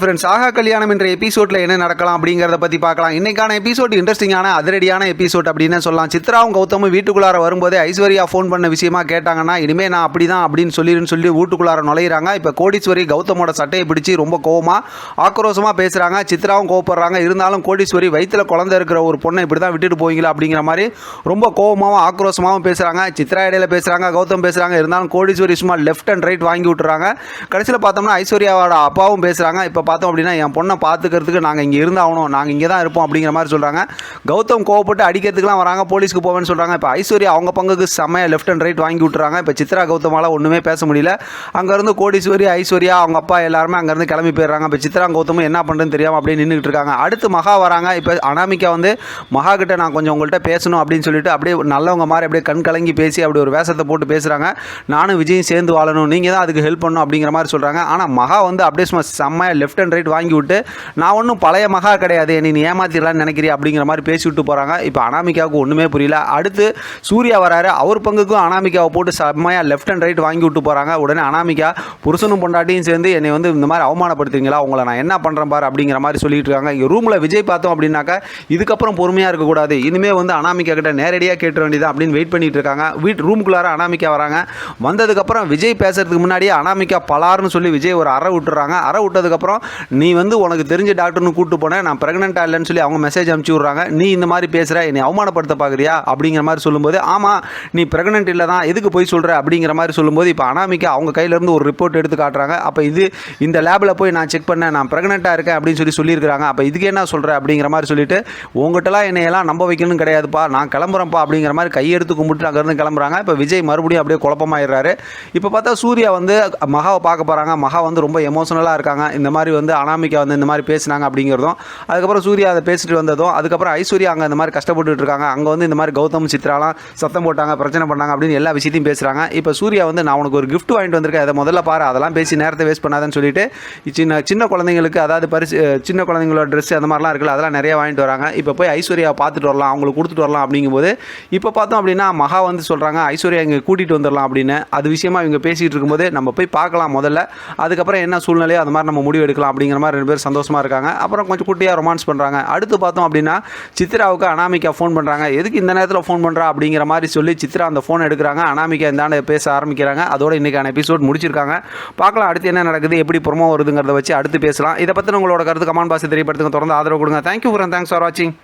Friends ஆகா கல்யாணம் என்ற எபிசோடில் என்ன நடக்கலாம் அப்படிங்கிறத பற்றி பார்க்கலாம். இன்னைக்கான எபிசோட் இன்ட்ரெஸ்டிங்கான அதிரடியான எபிசோட் அப்படின்னு சொல்லலாம். சித்ராவும் கௌதமும் வீட்டுக்குள்ளார வரும்போதே ஐஸ்வர்யா ஃபோன் பண்ண விஷயமா கேட்டாங்கன்னா இனிமேல் நான் அப்படி தான் அப்படின்னு சொல்லிடுன்னு சொல்லி வீட்டுக்குள்ளார நுழையிறாங்க. இப்போ கோடீஸ்வரி கௌதமோட சட்டையை பிடிச்சி ரொம்ப கோவமாக ஆக்ரோஷமாக பேசுகிறாங்க சித்ராவும் கோவப்படுறாங்க. இருந்தாலும் கோடீஸ்வரி வயிற்றுல குழந்தை இருக்கிற ஒரு பொண்ணை இப்படி தான் விட்டுட்டு போவீங்களா அப்படிங்கிற மாதிரி ரொம்ப கோவமாகவும் ஆக்ரோஷமாகவும் பேசுகிறாங்க சித்ரா இடையில பேசுகிறாங்க கௌதம் பேசுகிறாங்க இருந்தாலும் கோடீஸ்வரி சும்மா லெஃப்ட் அண்ட் ரைட் வாங்கி விட்டுறாங்க. கடைசியில் பார்த்தோம்னா ஐஸ்வர்யாவோட அப்பாவும் பேசுகிறாங்க இப்போ பார்த்தோம் அப்படின்னா என் பொண்ணை பார்த்துக்கிறதுக்கு நாங்கள் இங்கே இருந்தாகணும். நாங்கள் இங்கே தான் இருப்போம் அப்படிங்கிற மாதிரி சொல்கிறாங்க கௌதம் கோவப்பட்டு அடிக்கிறதுக்குலாம் வராங்க. போலீஸ்க்கு போவேன்னு சொல்கிறாங்க இப்போ ஐஸ்வர்யா அவங்க பங்குக்கு செம்மையாக லெஃப்ட் அண்ட் ரைட் வாங்கி விட்டுறாங்க. இப்போ சித்ரா கௌதமால் ஒன்றுமே பேச முடியல. அங்கேருந்து கோடீஸ்வரி ஐஸ்வர்யா அவங்க அப்பா எல்லாருமே அங்கேருந்து கிளம்பி போயிடுறாங்க. இப்போ சித்ரா கௌதமும் என்ன பண்ணுறதுன்னு தெரியாமல் அப்படியே நின்றுட்டு இருக்காங்க. அடுத்து மகா வராங்க. இப்போ அனாமிகா வந்து மகா கிட்ட நான் கொஞ்சம் உங்கள்கிட்ட பேசணும் அப்படின்னு சொல்லிட்டு அப்படியே நல்லவங்க மாதிரி அப்படியே கண் கலங்கி பேசி அப்படி ஒரு வேஷத்தை போட்டு பேசுகிறாங்க நானும் விஜயும் சேர்ந்து வாழணும். நீங்கள் தான் அதுக்கு ஹெல்ப் பண்ணணும் அப்படிங்கிற மாதிரி சொல்கிறாங்க ஆனால் மகா வந்து அப்படியே சும்மா செம்மையாக லெஃப்ட் அண்ட் ரைட் வாங்கி விட்டு நான் ஒன்றும் பழைய மகா கிடையாது நீ நீ ஏமாத்திடலான்னு நினைக்கிறீ அப்படிங்கிற மாதிரி பேசி விட்டு போகிறாங்க இப்போ அனாமிகாவுக்கு ஒன்றுமே புரியல. அடுத்து சூர்யா வராரு. அவர் பங்குக்கும் அனாமிகாவை போட்டு செம்மையாக லெஃப்ட் அண்ட் ரைட் வாங்கி விட்டு போகிறாங்க உடனே அனாமிகா புருஷனும் பொண்டாட்டியும் சேர்ந்து என்னை வந்து இந்த மாதிரி அவமானப்படுத்துறீங்களா? உங்களை நான் என்ன பண்ணுறேன் பாரு அப்படிங்கிற மாதிரி சொல்லிட்டு இருக்காங்க. இங்கே ரூமில் விஜய் பார்த்தோம் அப்படின்னாக்கா இதுக்கப்புறம் பொறுமையாக இருக்கக்கூடாது இனிமேல் வந்து அனாமிகா கிட்ட நேரடியாக கேட்ட வேண்டியது அப்படின்னு வெயிட் பண்ணிட்டு இருக்காங்க. வீட் ரூமுக்குள்ளார அனாமிகா வராங்க. வந்ததுக்கப்புறம் விஜய் பேசுறதுக்கு முன்னாடியே அனாமிகா பலார்னு சொல்லி விஜய் ஒரு அறை விட்டுறாங்க. அற விட்டதுக்கப்புறம் நீ வந்து உனக்கு தெரிஞ்ச டாக்டர்னு கூப்பிட்டு போனேன் நான் ப்ரெக்னெண்ட்டாக இல்லைன்னு சொல்லி அவங்க மெசேஜ் அனுப்பிச்சி விட்றாங்க. நீ இந்த மாதிரி பேசுகிற என்னை அவமானப்படுத்த பார்க்குறியா அப்படிங்கிற மாதிரி சொல்லும்போது ஆமாம் நீ ப்ரெக்னென்ட் இல்லை தான் எதுக்கு போய் சொல்கிற அப்படிங்கிற மாதிரி சொல்லும்போது இப்போ அனாமிக்கா அவங்க கையிலேருந்து ஒரு ரிப்போர்ட் எடுத்து காட்டுறாங்க. அப்போ இது இந்த லேபில் போய் நான் செக் பண்ணேன் நான் ப்ரெக்னெண்ட்டாக இருக்கேன் அப்படின்னு சொல்லி சொல்லியிருக்கிறாங்க. அப்போ இதுக்கு என்ன சொல்கிற அப்படிங்கிற மாதிரி சொல்லிட்டு உங்கள்கிட்டலாம் என்னையெல்லாம் நம்ப வைக்கணும்னு கிடையாதுப்பா. நான் கிளம்புறேன்ப்பா. அப்படிங்கிற மாதிரி கையெடுத்து கும்பிட்டு அங்கேருந்து கிளம்புறாங்க. இப்போ விஜய் மறுபடியும் அப்படியே குழப்பமாயிடுறாரு. இப்போ பார்த்தா சூர்யா வந்து மகாவை பார்க்க போகிறாங்க மகா வந்து ரொம்ப எமோஷனலாக இருக்காங்க. இந்த மாதிரி வந்து அனாமிகா வந்து இந்த மாதிரி பேசினாங்க அப்படிங்கிறதும் அதுக்கப்புறம் சூர்யா அதை பேசிட்டு வந்ததும் அதுக்கப்புறம் ஐஸ்வர்யா அங்கே இந்த மாதிரி கஷ்டப்பட்டுட்டு இருக்காங்க. அங்கே வந்து இந்த மாதிரி கௌதம் சித்ராலாம் சத்தம் போட்டாங்க பிரச்சனை பண்ணாங்க அப்படின்னு எல்லா விஷயத்தையும் பேசுகிறாங்க இப்போ சூர்யா வந்து நான் உனக்கு ஒரு கிஃப்ட் வாங்கிட்டு வந்திருக்கேன் அதை முதல்ல பாரு அதெல்லாம் பேசி நேரத்தை வேஸ்ட் பண்ணாதன்னு சொல்லிட்டு சின்ன சின்ன குழந்தைங்களுக்கு அதாவது பரிசு சின்ன குழந்தைங்களோட ட்ரெஸ் அந்த மாதிரிலாம் இருக்குல்ல அதெல்லாம் நிறைய வாங்கிட்டு வராங்க. இப்போ போய் ஐஸ்வர்யா பார்த்துட்டு வரலாம் அவங்களுக்கு கொடுத்துட்டு வரலாம் அப்படிங்கும்போது இப்போ பார்த்தோம் அப்படின்னா மகா வந்து சொல்கிறாங்க ஐஸ்வர்யா இங்கே கூட்டிகிட்டு வந்துடலாம் அப்படின்னு. அது விஷயமா இவங்க பேசிகிட்டு இருக்கும்போது நம்ம போய் பார்க்கலாம் முதல்ல. அதுக்கப்புறம் என்ன சூழ்நிலையோ அது மாதிரி நம்ம முடிவு எடுக்கலாம். அப்படிங்கிற மாதிரி ரெண்டு பேரும் சந்தோஷமாக இருக்காங்க. அப்புறம் கொஞ்சம் குட்டியாக ரொமான்ஸ் பண்ணுறாங்க அடுத்து பார்த்தோம் அப்படின்னா சித்ராவுக்கு அனாமிகா ஃபோன் பண்ணுறாங்க எதுக்கு இந்த நேரத்தில் ஃபோன் பண்ணுறா அப்படிங்கிற மாதிரி சொல்லி சித்ரா அந்த ஃபோன் எடுக்கிறாங்க. அனாமிகா இந்தாண்ட பேச ஆரம்பிக்கிறாங்க. அதோட இன்றைக்கான எபிசோட் முடிச்சிருக்காங்க. பார்க்கலாம் அடுத்து என்ன நடக்குது எப்படி ப்ரொமோ வருதுங்கிறத வச்சு அடுத்து பேசலாம். இதை பற்றி உங்களோட கருத்து கமான் பாசி தெரியப்படுத்துங்க. தொடர்ந்து ஆதரவு கொடுங்க. தேங்க்யூ ஃபார் தேங்க்ஸ் ஃபார் வாட்சிங்